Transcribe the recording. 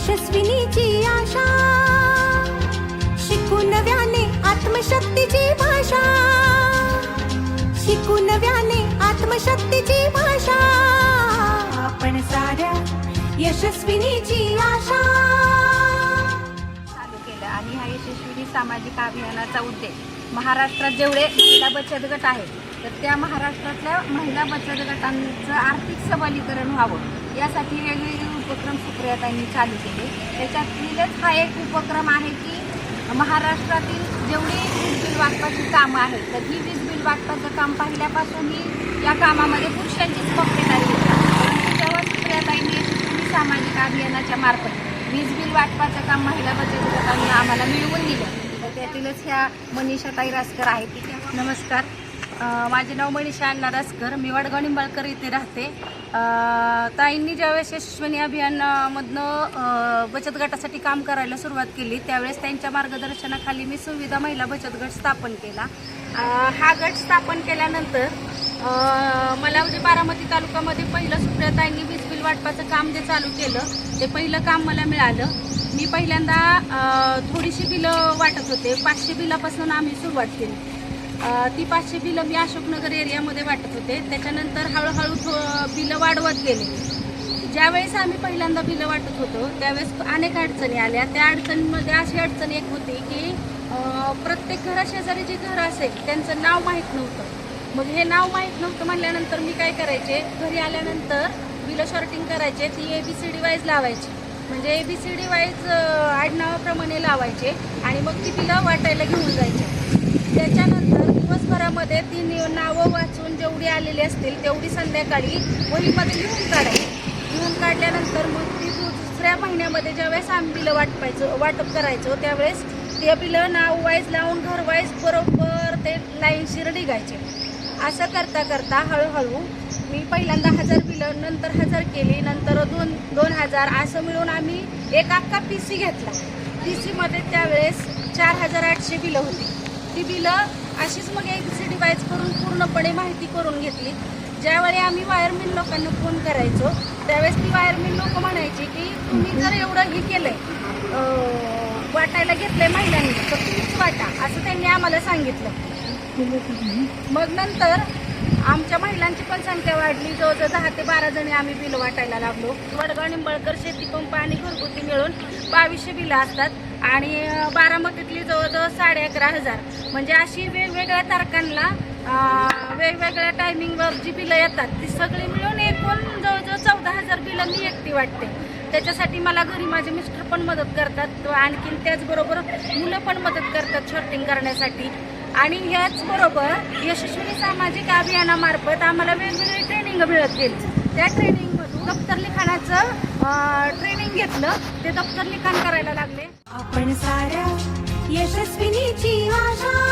यशस्विनीची आशा. शिकू नव्याने आत्मशक्तीची भाषा. शिकू नव्याने आत्मशक्तीची भाषा. आपण साऱ्या यशस्विनीची आशा. चालू केलं. आणि हा यशस्वी सामाजिक अभियानाचा उद्देश. महाराष्ट्रात जेवढे महिला बचत गट आहेत तर त्या महाराष्ट्रातल्या महिला बचत गटांचं आर्थिक सबलीकरण व्हावं. यासाठी वेगवेगळे उपक्रम सुप्रियाताईंनी चालू केले. त्याच्यातीलच हा एक उपक्रम आहे की महाराष्ट्रातील जेवढी वीज बिल वाटपाची कामं आहेत तर ही वीज बिल वाटपाचं काम पाहिल्यापासूनही या कामामध्ये पुरुषांचीच पक्षेदारी परंतु तेव्हा सुप्रियाताईंनी सामाजिक अभियानाच्या मार्फत वीज बिल वाटपाचं काम महिला बचत गटांनी आम्हाला मिळवून दिलं. तर त्यातीलच ह्या मनीषाताई रासकर आहेत. नमस्कार. माझे नाव मनीषा अण्णा रासकर. मी वडगाव निंबाळकर इथे राहते. ताईंनी ज्यावेळेस यशस्विनी अभियानामधनं बचत गटासाठी काम करायला सुरुवात केली त्यावेळेस त्यांच्या मार्गदर्शनाखाली मी सुविधा महिला बचत गट स्थापन केला. हा गट स्थापन केल्यानंतर मला म्हणजे बारामती तालुक्यामध्ये पहिलं सुप्रियाताईंनी वीज बिल वाटपाचं काम जे चालू केलं ते पहिलं काम मला मिळालं. मी पहिल्यांदा थोडीशी बिलं वाटत होते. पाचशे बिलापासून आम्ही सुरुवात केली. ती पाचशे बिलं मी अशोकनगर एरियामध्ये वाटत होते. त्याच्यानंतर हळूहळू थो- बिलं वाढवत गेले. ज्यावेळेस आम्ही पहिल्यांदा बिलं वाटत होतो त्यावेळेस अनेक अडचणी आल्या. त्या अडचणीमध्ये अशी अडचण एक होती की प्रत्येक घराशेजारी जे घर असेल त्यांचं नाव माहीत नव्हतं. मग हे नाव माहीत नव्हतं म्हणल्यानंतर मी काय करायचे? घरी आल्यानंतर बिलं शॉर्टिंग करायचे ती A B C D wise लावायची. म्हणजे A B C D wise आडनावाप्रमाणे लावायचे आणि मग ती बिलं वाटायला घेऊन जायचे. त्याच्यानंतर दिवसभरामध्ये ती नि- नावं वाचून जेवढी आलेली असतील तेवढी संध्याकाळी वहीमध्ये लिहून काढायची. लिहून काढल्यानंतर मग ती दुसऱ्या महिन्यामध्ये ज्यावेळेस आम्ही बिलं वाटपायचो वाटप करायचो त्यावेळेस ते बिलं नाव वाईज लावून घर वाईज बरोबर ते लाईनशीर निघायचे. असं करता करता हळूहळू मी पहिल्यांदा हजार बिलं नंतर हजार केली नंतर दोन दोन हजार असं मिळून आम्ही एक अख्खा पी सी घेतला. पी सीमध्ये त्यावेळेस चार हजार आठशे बिलं होती. ती बिलं अशीच मग एक सी डिवाईज करून पूर्णपणे माहिती करून घेतली. ज्यावेळी आम्ही वायरमॅन लोकांना फोन करायचो त्यावेळेस ती वायरमॅन लोक म्हणायची की तुम्ही जर एवढं हे केलंय वाटायला घेतलंय महिलांनी तर तुम्हीच वाटा असं त्यांनी आम्हाला सांगितलं. मग नंतर आमच्या महिलांची पण संख्या वाढली. जवळजवळ दहा ते बारा जणी आम्ही बिलं वाटायला लागलो. वडगाव निंबळकर शेती पंप आणि घरगुती मिळून बावीसशे बिलं असतात आणि बारामतीतली जवळजवळ साडे अकरा हजार. म्हणजे अशी वेगवेगळ्या तारखांना वेगवेगळ्या टायमिंगवर जी बिलं येतात ती सगळी मिळून एकूण जवळजवळ चौदा हजार बिलं मी एकटी वाटते. त्याच्यासाठी मला घरी माझे मिस्टर पण मदत करतात आणखीन त्याचबरोबर मुलं पण मदत करतात शॉर्टिंग करण्यासाठी. आणि याचबरोबर यशस्वी सामाजिक अभियानामार्फत आम्हाला वेगवेगळी ट्रेनिंग मिळत गेली. त्या ट्रेनिंगमधून दप्तर लिखाणाचं ट्रेनिंग घेतलं ते दप्तर लिखाण करायला लागले. आपण साऱ्या यशस्विनीची आशा